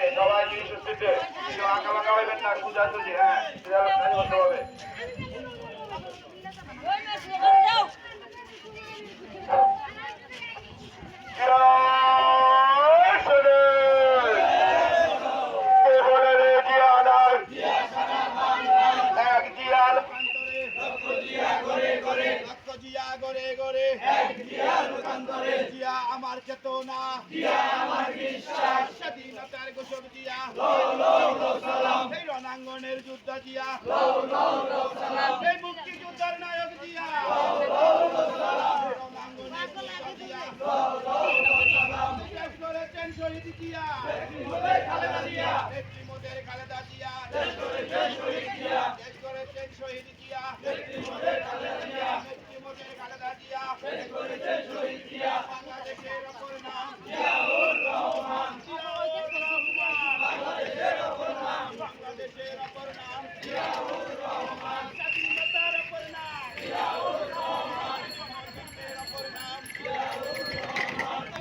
সবাই জিনিস সুস্থিতে আঁকা বাঁকা হইবেন না সুজা সুজি হ্যাঁ সুজা হবে। করে। দিয়া লোকান্তরে দিয়া আমার চেতনা। দিয়া সেই রণাঙ্গনের যুদ্ধ দিয়া লও লও সেই মুক্তিযুদ্ধের নায়ক দিয়া বাংলাদেশের অপর নাম জিয়াউর রহমান বাংলাদেশের অপর নাম স্বাধীনতার অপর নাম গণতন্ত্রের অপর নাম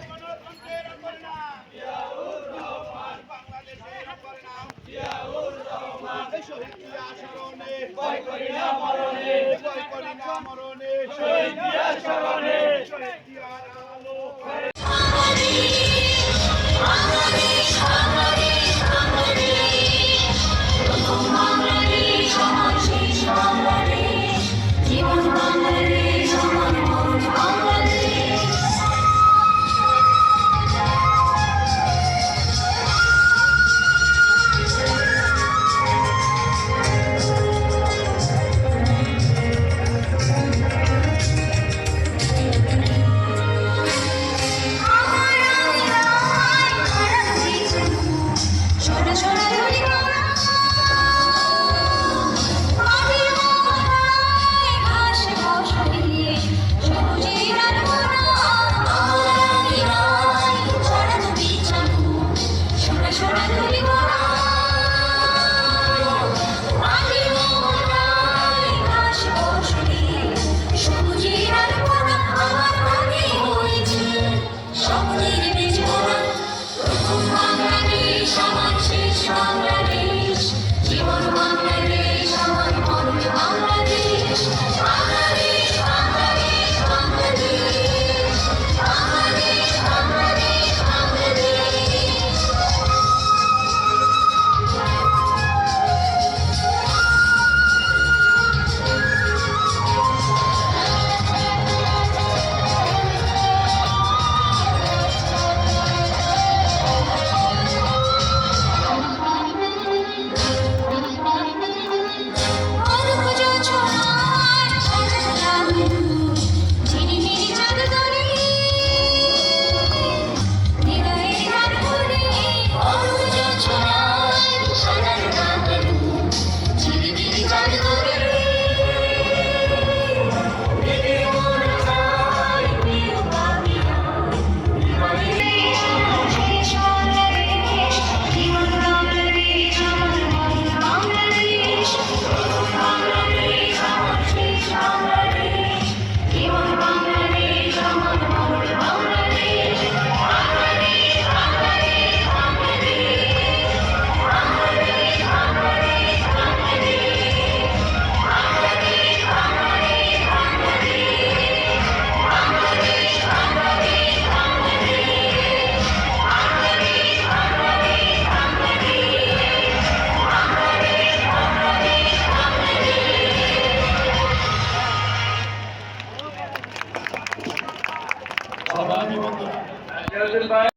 গণতন্ত্রের অপর নাম বাংলাদেশের অপর নাম এই শহীদ দিয়া স্মরণে। ভয় করি না মরণে। ভয় করি না মরণে। শহীদ জিয়া স্মরণে।